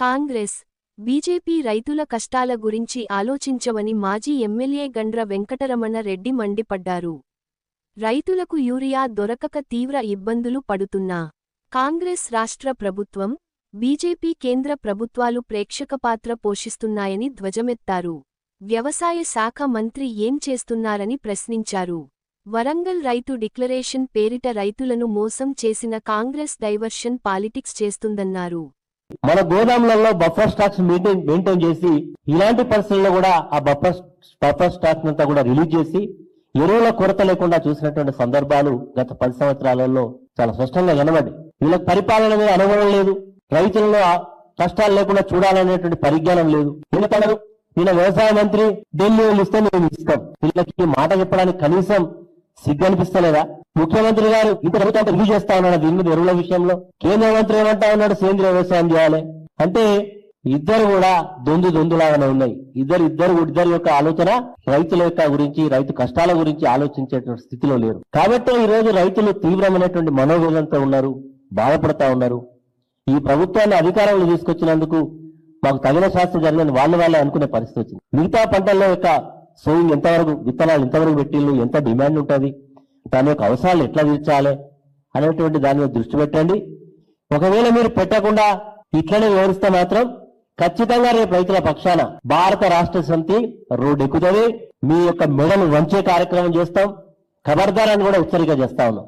Congress BJP రైతుల కష్టాల గురించి ఆలోచించవని మాజీ ఎమ్మెల్యే గండ్ర వెంకటరమణ రెడ్డి మండిపడ్డారు. రైతులకు యూరియా దొరకక తీవ్ర ఇబ్బందులు పడుతున్నా. కాంగ్రెస్ రాష్ట్ర ప్రభుత్వం బీజేపీ కేంద్ర ప్రభుత్వాలు ప్రేక్షక పాత్ర పోషిస్తున్నాయని ధ్వజమెత్తారు. వ్యవసాయ శాఖ మంత్రి ఏం చేస్తున్నారని ప్రశ్నించారు. వరంగల్ రైతు డిక్లరేషన్ పేరిట రైతులను మోసం చేసిన కాంగ్రెస్ డైవర్షన్ పాలిటిక్స్ చేస్తుందన్నారు. మన గోదాములలో బఫర్ స్టాక్స్ మెయింటైన్ మెయింటైన్ చేసి ఇలాంటి పరిస్థితుల్లో కూడా ఆ బఫర్ బఫర్ స్టాక్స్ అంతా కూడా రిలీజ్ చేసి ఎరువుల కొరత లేకుండా చూసినటువంటి సందర్భాలు గత పది సంవత్సరాలలో చాలా స్పష్టంగా కనబడి వీళ్ళకి పరిపాలన మీద అనుభవం లేదు. రైతులలో ఆ కష్టాలు లేకుండా చూడాలనేటువంటి పరిజ్ఞానం లేదు. వీళ్ళకన్నారు వీళ్ళ వ్యవసాయ మంత్రి ఢిల్లీ వాళ్ళు ఇస్తే మేము ఇస్తాం. వీళ్ళకి మాట చెప్పడానికి కనీసం సిగ్గు అనిపిస్తలేదా ముఖ్యమంత్రి గారు ఇంత ప్రభుత్వం రివ్యూ చేస్తా ఉన్నాడు దీని ఎరువుల విషయంలో. కేంద్ర మంత్రి ఏమంటా ఉన్నాడు? సేంద్రియ వ్యవసాయం చేయాలి. అంటే ఇద్దరు కూడా దొందు దొందులాగానే ఉన్నాయి. ఇద్దరు ఇద్దరు ఇద్దరు యొక్క ఆలోచన రైతుల యొక్క గురించి రైతు కష్టాల గురించి ఆలోచించేటువంటి స్థితిలో లేరు. కాబట్టి ఈ రోజు రైతులు తీవ్రమైనటువంటి మనోవేదంతో ఉన్నారు బాధపడతా ఉన్నారు. ఈ ప్రభుత్వాన్ని అధికారంలో తీసుకొచ్చినందుకు మాకు తగిన శాస్త్రం జరగని వాళ్ళు వాళ్ళే అనుకునే పరిస్థితి వచ్చింది. మిగతా పంటల్లో యొక్క సోయింగ్ ఎంతవరకు విత్తనాలు ఎంతవరకు పెట్టిళ్ళు ఎంత డిమాండ్ ఉంటుంది దాని యొక్క అవసరాలు ఎట్లా తీర్చాలి అనేటువంటి దాని మీద దృష్టి పెట్టండి. ఒకవేళ మీరు పెట్టకుండా ఇట్లనే వివరిస్తే మాత్రం ఖచ్చితంగా రేపు రైతుల పక్షాన భారత రాష్ట్ర సమితి రోడ్డు ఎక్కుతుంది మీ యొక్క మెడలు వంచే కార్యక్రమం చేస్తాం. ఖబర్దారాన్ని కూడా హెచ్చరిక చేస్తా ఉన్నాం.